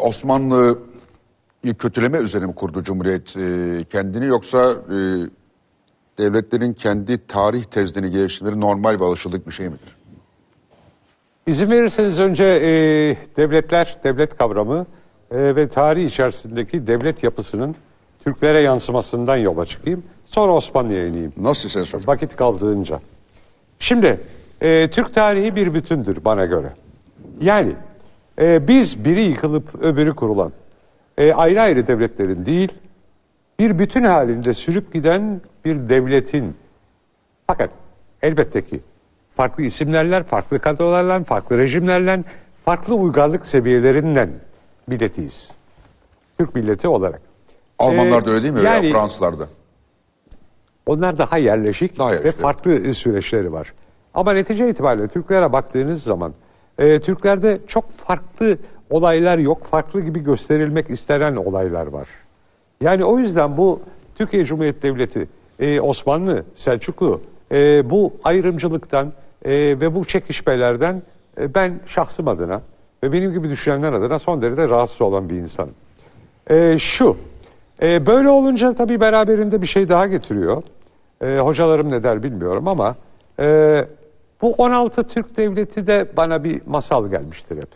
Osmanlı'yı kötüleme üzerine mi kurdu Cumhuriyet e, kendini yoksa e, devletlerin kendi tarih tezlerini geliştirmeleri normal ve alışıldık bir şey midir? İzin verirseniz önce e, devletler, devlet kavramı e, ve tarih içerisindeki devlet yapısının Türklere yansımasından yola çıkayım. Sonra Osmanlı'ya ineyim. Nasıl sen sor? Vakit kaldığınca. Şimdi e, Türk tarihi bir bütündür bana göre. Yani e, biz biri yıkılıp öbürü kurulan e, ayrı ayrı devletlerin değil, bir bütün halinde sürüp giden bir devletin fakat elbette ki farklı isimlerle, farklı kadrolarla, farklı rejimlerle, farklı uygarlık seviyelerinden milletiyiz. Türk milleti olarak. Almanlar Ee, da öyle değil mi? yani- Veya Fransızlar da. Onlar daha yerleşik Daha ve farklı süreçleri var. Ama netice itibariyle Türklere baktığınız zaman e, Türklerde çok farklı olaylar yok. Farklı gibi gösterilmek istenen olaylar var. Yani o yüzden bu Türkiye Cumhuriyeti Devleti, e, Osmanlı, Selçuklu e, bu ayrımcılıktan e, ve bu çekişmelerden e, ben şahsım adına ve benim gibi düşünenler adına son derece rahatsız olan bir insanım. E, şu, e, böyle olunca tabii beraberinde bir şey daha getiriyor. E, hocalarım ne der bilmiyorum ama e, bu 16 Türk Devleti de bana bir masal gelmiştir hep.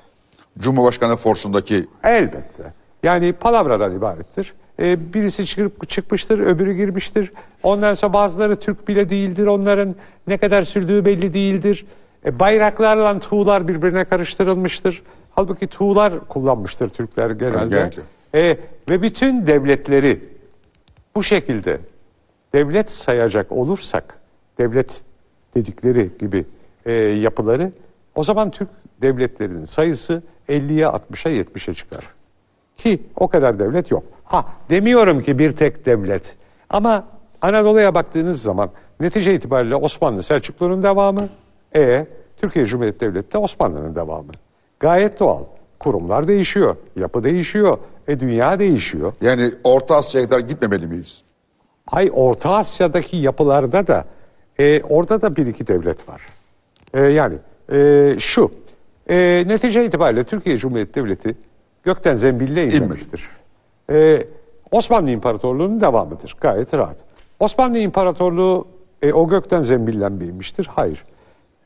Cumhurbaşkanı forsundaki Elbette. Yani palavradan ibarettir. E, birisi çıkıp çıkmıştır, öbürü girmiştir. Ondan sonra bazıları Türk bile değildir. Onların ne kadar sürdüğü belli değildir. E, bayraklarla tuğlar birbirine karıştırılmıştır. Halbuki tuğlar kullanmıştır Türkler genelde. genellikle. E, ve bütün devletleri bu şekilde devlet sayacak olursak, devlet dedikleri gibi e, yapıları, o zaman Türk devletlerinin sayısı 50'ye 60'a 70'e çıkar. Ki o kadar devlet yok. Ha demiyorum ki bir tek devlet. Ama Anadolu'ya baktığınız zaman netice itibariyle Osmanlı Selçuklu'nun devamı, e Türkiye Cumhuriyeti Devleti de Osmanlı'nın devamı. Gayet doğal. Kurumlar değişiyor, yapı değişiyor, e dünya değişiyor. yani Orta Asya'ya kadar gitmemeli miyiz? Hay Orta Asya'daki yapılarda da e, orada da bir iki devlet var. E, yani e, şu e, netice itibariyle Türkiye Cumhuriyeti Devleti gökten zembille inmemiştir. E, Osmanlı İmparatorluğu'nun devamıdır. Gayet rahat. Osmanlı İmparatorluğu e, o gökten zembillen mi inmiştir? Hayır.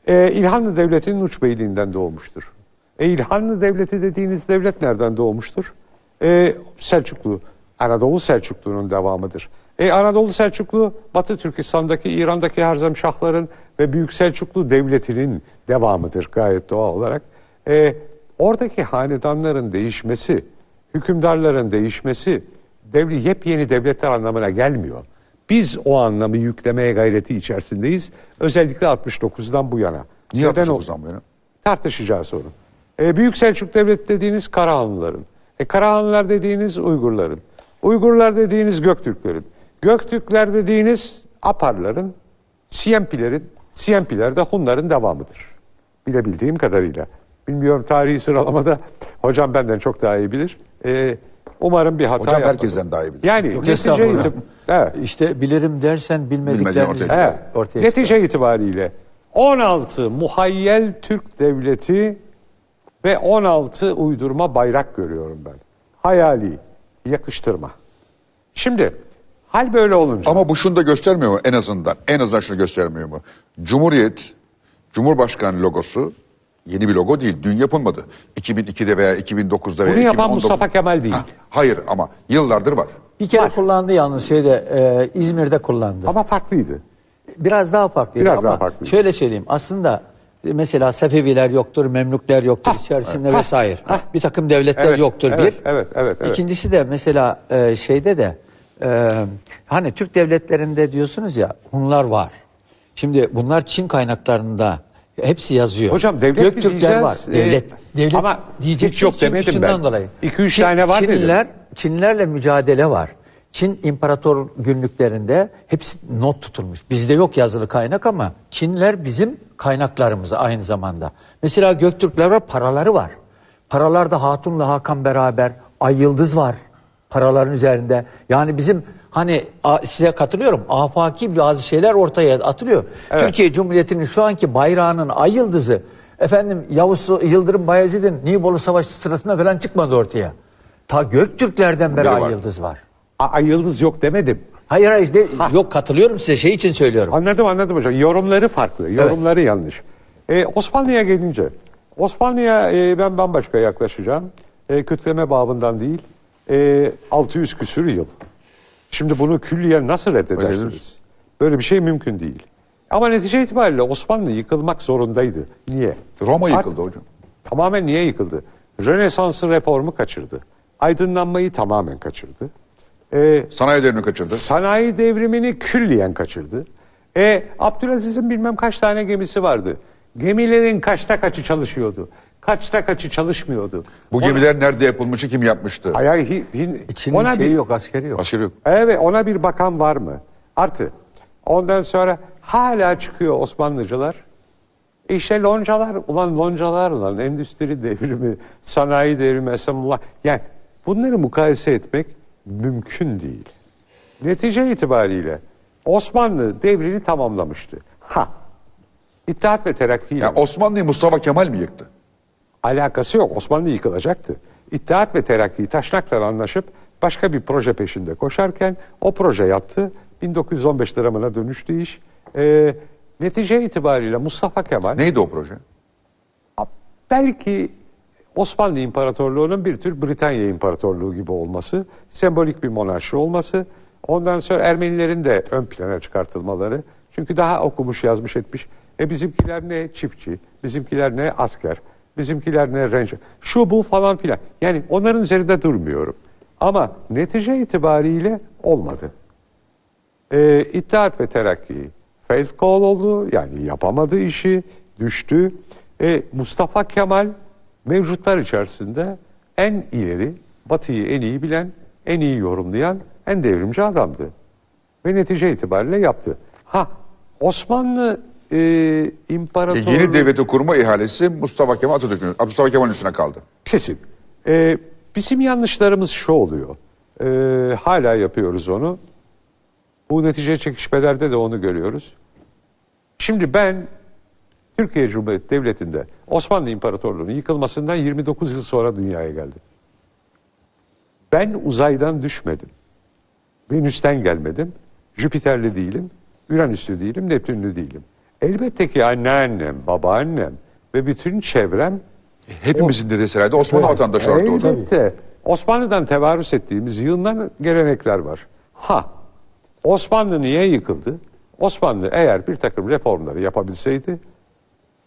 E, İlhanlı Devleti'nin uç beyliğinden doğmuştur. E, İlhanlı Devleti dediğiniz devlet nereden doğmuştur? E, Selçuklu, Anadolu Selçuklu'nun devamıdır. E, Anadolu Selçuklu, Batı Türkistan'daki, İran'daki Harzemşahların ve Büyük Selçuklu Devleti'nin devamıdır gayet doğal olarak. E, oradaki hanedanların değişmesi, hükümdarların değişmesi, devli, yepyeni devletler anlamına gelmiyor. Biz o anlamı yüklemeye gayreti içerisindeyiz. Özellikle 69'dan bu yana. Niye Neden o- 69'dan bu yana? tartışacağı sorun. E, Büyük Selçuk Devleti dediğiniz Karahanlıların. E, Karahanlılar dediğiniz Uygurların. Uygurlar dediğiniz Göktürklerin. Göktürkler dediğiniz Aparların, Siyempilerin, Siyempiler de Hunların devamıdır. Bilebildiğim kadarıyla. Bilmiyorum tarihi sıralamada hocam benden çok daha iyi bilir. E, umarım bir hata Hocam yapmadım. herkesten daha iyi bilir. Yani Yok, netice estağfurullah. itib- evet. İşte bilirim dersen Bilmediğin bilmediklerinizi ortaya Evet. ortaya Netice itibariyle 16 muhayyel Türk devleti ve 16 uydurma bayrak görüyorum ben. Hayali, yakıştırma. Şimdi hal böyle olunca Ama bu şunu da göstermiyor mu en azından? En azından şunu göstermiyor mu? Cumhuriyet, Cumhurbaşkanı logosu yeni bir logo değil. Dün yapılmadı. 2002'de veya 2009'da veya bunu yapan 2019 Mustafa Kemal değil. Ha, hayır ama yıllardır var. Bir kere Var. kullandı yalnız şeyde e, İzmir'de kullandı. Ama farklıydı. Biraz daha farklıydı Biraz ama daha farklıydı. şöyle söyleyeyim aslında e, mesela Sefeviler yoktur, Memlükler yoktur içerisinde vesaire. Bir takım devletler Evet, yoktur evet, bir. evet, evet, evet. İkincisi de mesela e, şeyde de e, hani Türk devletlerinde diyorsunuz ya Hunlar var. Şimdi bunlar Çin kaynaklarında hepsi yazıyor. Hocam devlet mi Göktürkler diyeceğiz? var. Ee, Devlet. devlet ama diyeceksiniz hiç yok demedim ben. dolayı. İki üç Çin- tane var dedim. Çinliler, Çinlerle mücadele var. Çin imparator günlüklerinde hepsi not tutulmuş. Bizde yok yazılı kaynak ama Çinler bizim kaynaklarımız aynı zamanda. Mesela Göktürkler var, paraları var. Paralarda Hatun'la Hakan beraber Ay Yıldız var paraların üzerinde. Yani bizim hani size katılıyorum. Afaki bazı şeyler ortaya atılıyor. Evet. Türkiye Cumhuriyeti'nin şu anki bayrağının ay yıldızı efendim Yavuz Yıldırım Bayezid'in Nibolu Savaşı sırasında falan çıkmadı ortaya. Ta Göktürklerden beri ay yıldız var. Ay yıldız yok demedim. Hayır hayır işte yok katılıyorum size şey için söylüyorum. Anladım anladım hocam. Yorumları farklı. Yorumları yanlış. Ee, Osmanlı'ya gelince. Osmanlı'ya e, ben bambaşka yaklaşacağım. E, kütleme babından değil. E, 600 küsür yıl. Şimdi bunu külliyen nasıl reddedersiniz? Öyle Böyle bir şey mümkün değil. Ama netice itibariyle Osmanlı yıkılmak zorundaydı. Niye? Roma Art- yıkıldı hocam. Tamamen niye yıkıldı? Rönesans'ı reformu kaçırdı. Aydınlanmayı tamamen kaçırdı. E, Sanayi devrimi kaçırdı. Sanayi devrimini külliyen kaçırdı. E Abdülaziz'in bilmem kaç tane gemisi vardı. Gemilerin kaçta kaçı çalışıyordu? Kaçta kaçı çalışmıyordu? Bu gemiler nerede yapılmışı kim yapmıştı? Ay, hi- hin- İçinin ona şeyi bir, yok askeri yok. Askeri yok. Evet ona bir bakan var mı? Artı ondan sonra hala çıkıyor Osmanlıcılar. İşte loncalar, ulan loncalar ulan endüstri devrimi, sanayi devrimi, esamullah. Yani bunları mukayese etmek mümkün değil. Netice itibariyle Osmanlı devrini tamamlamıştı. Ha, İttihat ve Terakki Yani Osmanlı'yı Mustafa Kemal mi yıktı? Alakası yok. Osmanlı yıkılacaktı. İttihat ve Terakki taşnaklar anlaşıp başka bir proje peşinde koşarken o proje yattı. 1915 dramına dönüştü iş. Ee, netice itibariyle Mustafa Kemal Neydi o proje? belki Osmanlı İmparatorluğu'nun bir tür Britanya İmparatorluğu gibi olması, sembolik bir monarşi olması, ondan sonra Ermenilerin de ön plana çıkartılmaları. Çünkü daha okumuş, yazmış, etmiş. E bizimkiler ne çiftçi, bizimkiler ne asker, bizimkiler ne ranger, şu bu falan filan. Yani onların üzerinde durmuyorum. Ama netice itibariyle olmadı. E, İttihat ve Terakki faith call oldu. Yani yapamadı işi, düştü. E, Mustafa Kemal mevcutlar içerisinde en ileri, Batı'yı en iyi bilen, en iyi yorumlayan, en devrimci adamdı. Ve netice itibariyle yaptı. Ha, Osmanlı e, E, İmparatorluğu... yeni devleti kurma ihalesi Mustafa Kemal Atatürk'ün, Mustafa Kemal'in üstüne kaldı. Kesin. Ee, bizim yanlışlarımız şu oluyor. Ee, hala yapıyoruz onu. Bu netice çekişmelerde de onu görüyoruz. Şimdi ben Türkiye Cumhuriyeti Devleti'nde Osmanlı İmparatorluğu'nun yıkılmasından 29 yıl sonra dünyaya geldim. Ben uzaydan düşmedim. Venüs'ten gelmedim. Jüpiterli değilim. Uranüslü değilim. Neptünlü değilim. Elbette ki anneannem, babaannem ve bütün çevrem Hepimizin dedesi herhalde Osmanlı vatandaşı vardı orada. Elbette. Osmanlı'dan tevarüs ettiğimiz yığından gelenekler var. Ha, Osmanlı niye yıkıldı? Osmanlı eğer bir takım reformları yapabilseydi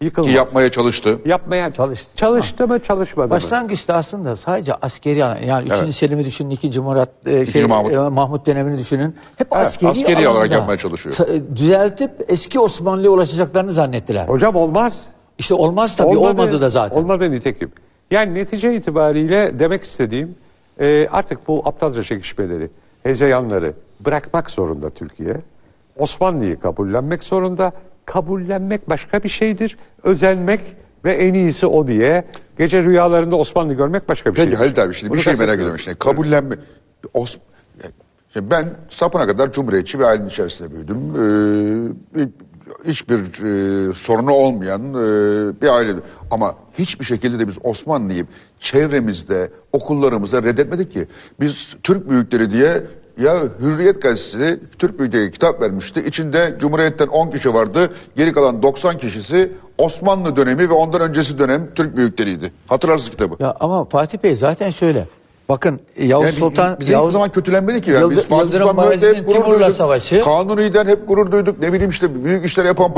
yıkılmaz. Ki yapmaya çalıştı. Yapmaya Çalıştı. Çalıştı mı çalışmadı mı? Başlangıçta aslında sadece askeri yani 3. Evet. Selim'i düşünün, 2. Murat e, şey, Mahmut. e, Mahmut dönemini düşünün. Hep Evet, askeri, askeri olarak alanda yapmaya çalışıyor. Düzeltip eski Osmanlı'ya ulaşacaklarını zannettiler. Hocam olmaz. İşte olmaz tabii olmadı, da zaten. Olmadı nitekim. Yani netice itibariyle demek istediğim e, artık bu aptalca çekişmeleri, hezeyanları bırakmak zorunda Türkiye. Osmanlı'yı kabullenmek zorunda. Kabullenmek başka bir şeydir. Özenmek ve en iyisi o diye gece rüyalarında Osmanlı görmek başka bir Peki şey. Halit abi şimdi bir Bunu şey merak ediyorum. Şimdi kabullenme... Os... Şimdi ben sapına kadar cumhuriyetçi bir ailenin içerisinde büyüdüm. Ee, bir- hiçbir e, sorunu olmayan e, bir aile. Ama hiçbir şekilde de biz Osmanlı'yı çevremizde, okullarımızda reddetmedik ki. Biz Türk büyükleri diye ya Hürriyet gazetesi Türk büyükleri kitap vermişti. İçinde Cumhuriyet'ten 10 kişi vardı. Geri kalan 90 kişisi Osmanlı dönemi ve ondan öncesi dönem Türk büyükleriydi. Hatırlarsınız kitabı. Ya ama Fatih Bey zaten şöyle. Bakın Yavuz Yani Sultan bize Yavuz zaman kötülenmedi ki. Yani biz Fatih Yıldırım Sultan Mehmet'le Bayezid'in hep gurur Timur'la duyduk. savaşı. Kanuni'den hep gurur duyduk. Ne bileyim işte büyük işler yapan onu.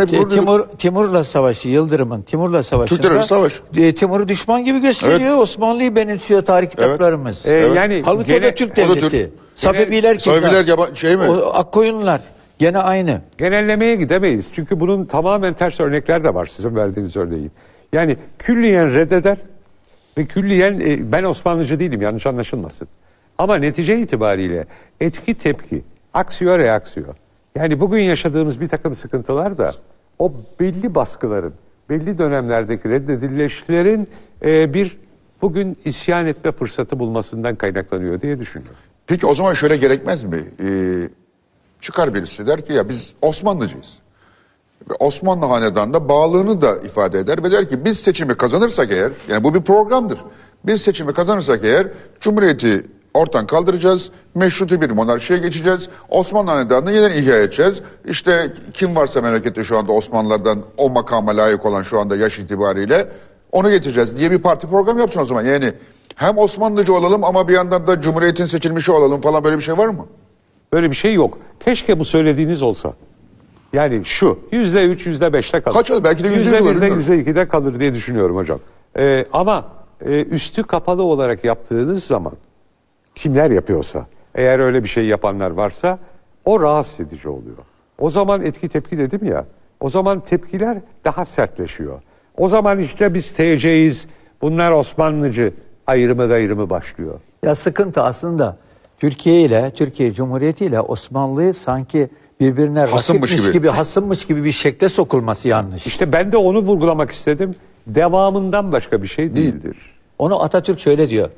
hep gurur Ti- duyduk. Timur, Timur'la savaşı, Yıldırım'ın Timur'la savaşında Türklerle savaş. e, Timur'u düşman gibi gösteriyor. Osmanlı'yı benimsiyor tarih kitaplarımız. E, Evet. Yani Halbuki o gene- da Türk o da devleti. Türk. Safeviler kim? Sahibiler yaba- şey mi? O, Akkoyunlular. Gene aynı. Genellemeye gidemeyiz. Çünkü bunun tamamen ters örnekler de var sizin verdiğiniz örneğin. Yani külliyen reddeder ve külliyen e, ben Osmanlıcı değilim yanlış anlaşılmasın. Ama netice itibariyle etki tepki, aksiyo reaksiyo. Yani bugün yaşadığımız bir takım sıkıntılar da o belli baskıların, belli dönemlerdeki reddedilişlerin e, bir bugün isyan etme fırsatı bulmasından kaynaklanıyor diye düşünüyorum. Peki o zaman şöyle gerekmez mi? Ee, çıkar birisi der ki ya biz Osmanlıcıyız. Osmanlı hanedanına bağlılığını da ifade eder ve der ki biz seçimi kazanırsak eğer, yani bu bir programdır. Biz seçimi kazanırsak eğer Cumhuriyeti ortadan kaldıracağız. Meşruti bir monarşiye geçeceğiz. Osmanlı Hanedanı'nı yeniden ihya edeceğiz. İşte kim varsa memlekette şu anda Osmanlılardan o makama layık olan şu anda yaş itibariyle onu getireceğiz diye bir parti program yapsın o zaman. Yani hem Osmanlıcı olalım ama bir yandan da Cumhuriyet'in seçilmişi olalım falan böyle bir şey var mı? Böyle bir şey yok. Keşke bu söylediğiniz olsa. Yani şu yüzde üç, yüzde beşte kalır. Kaç olur? Belki de yüzde yüz Yüzde olur, birde, bilmiyorum. yüzde ikide kalır diye düşünüyorum hocam. Ee, ama e, üstü kapalı olarak yaptığınız zaman kimler yapıyorsa, eğer öyle bir şey yapanlar varsa o rahatsız edici oluyor. O zaman etki tepki dedim ya, o zaman tepkiler daha sertleşiyor. O zaman işte biz TC'yiz, bunlar Osmanlıcı ayrımı gayrımı başlıyor. Ya sıkıntı aslında Türkiye ile Türkiye Cumhuriyeti ile Osmanlı'yı sanki birbirine Hasımmış rakipmiş gibi. gibi. hasımmış gibi bir şekle sokulması yanlış. İşte ben de onu vurgulamak istedim. Devamından başka bir şey değildir. Onu Atatürk şöyle diyor.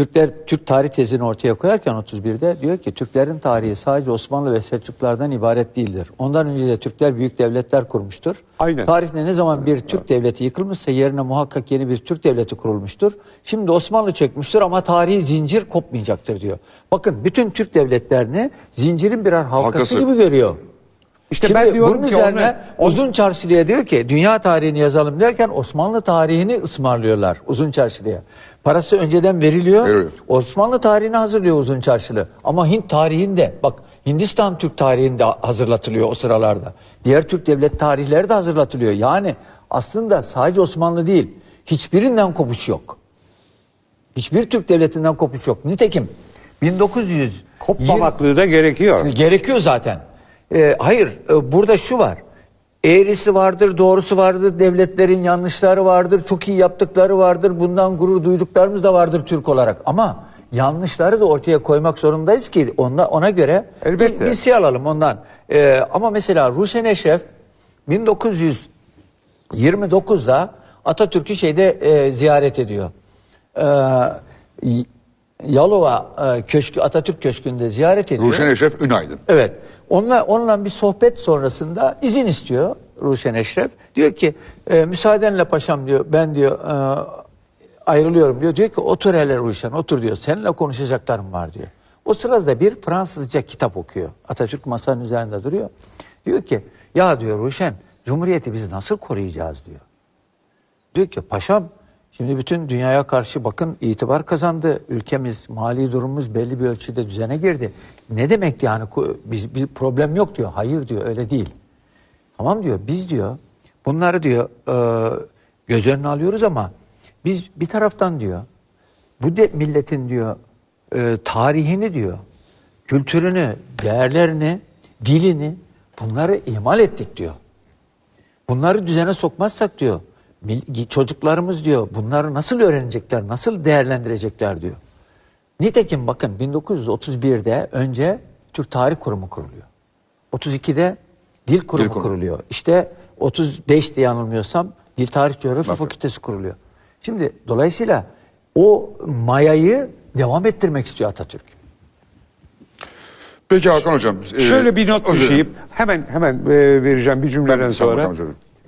Türkler Türk tarih tezini ortaya koyarken 31'de diyor ki Türklerin tarihi sadece Osmanlı ve Selçuklulardan ibaret değildir. Ondan önce de Türkler büyük devletler kurmuştur. Aynen. Tarihte ne zaman bir Türk devleti yıkılmışsa yerine muhakkak yeni bir Türk devleti kurulmuştur. Şimdi Osmanlı çökmüştür ama tarihi zincir kopmayacaktır diyor. Bakın bütün Türk devletlerini zincirin birer halkası, Halkası. gibi görüyor. İşte Şimdi ben diyorum bunun ki üzerine onu- Uzun Çarşılı'ya diyor ki dünya tarihini yazalım derken Osmanlı tarihini ısmarlıyorlar Uzun Çarşılı'ya. Parası önceden veriliyor. Veriliyor. Osmanlı tarihini hazırlıyor Uzun Çarşılı. Ama Hint tarihinde bak Hindistan Türk tarihinde hazırlatılıyor o sıralarda. Diğer Türk devlet tarihleri de hazırlatılıyor. Yani aslında sadece Osmanlı değil hiçbirinden kopuş yok. Hiçbir Türk devletinden kopuş yok. Nitekim 1900 Kopmamaklığı da gerekiyor. Gerekiyor zaten. Ee, hayır, e, burada şu var. Eğrisi vardır, doğrusu vardır, devletlerin yanlışları vardır, çok iyi yaptıkları vardır, bundan gurur duyduklarımız da vardır Türk olarak. Ama yanlışları da ortaya koymak zorundayız ki ona, ona göre Elbette. bir, bir şey alalım ondan. Ee, ama mesela Ruşen Eşref 1929'da Atatürk'ü şeyde e, ziyaret ediyor. Ee, Yalova e, köşkü Atatürk Köşkü'nde ziyaret ediyor. Ruşen Eşref Ünaydın. Evet. Onunla, onunla bir sohbet sonrasında izin istiyor Ruşen Eşref. Diyor ki e, müsaadenle paşam diyor ben diyor e, ayrılıyorum diyor. Diyor ki otur hele Ruşen otur diyor. Seninle konuşacaklarım var diyor. O sırada bir Fransızca kitap okuyor. Atatürk masanın üzerinde duruyor. Diyor ki ya diyor Ruşen Cumhuriyeti biz nasıl koruyacağız diyor. Diyor ki paşam şimdi bütün dünyaya karşı bakın itibar kazandı. Ülkemiz, mali durumumuz belli bir ölçüde düzene girdi. Ne demek yani biz bir problem yok diyor. Hayır diyor öyle değil. Tamam diyor biz diyor bunları diyor e, göz önüne alıyoruz ama biz bir taraftan diyor bu de milletin diyor e, tarihini diyor kültürünü, değerlerini, dilini bunları ihmal ettik diyor. Bunları düzene sokmazsak diyor çocuklarımız diyor bunları nasıl öğrenecekler, nasıl değerlendirecekler diyor. Nitekim bakın 1931'de önce Türk Tarih Kurumu kuruluyor. 32'de Dil Kurumu Kurumu. kuruluyor. İşte 35 diye yanılmıyorsam Dil Tarih Coğrafya. Fakültesi kuruluyor. Şimdi dolayısıyla o mayayı devam ettirmek istiyor Atatürk. Peki Hakan Hocam. e, Şöyle bir not düşeyim. Hemen hemen e, vereceğim bir cümleden sonra.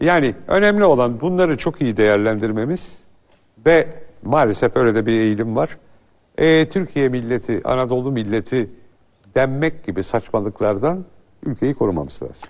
Yani önemli olan bunları çok iyi değerlendirmemiz ve maalesef öyle de bir eğilim var. E, Türkiye milleti, Anadolu milleti denmek gibi saçmalıklardan ülkeyi korumamız lazım.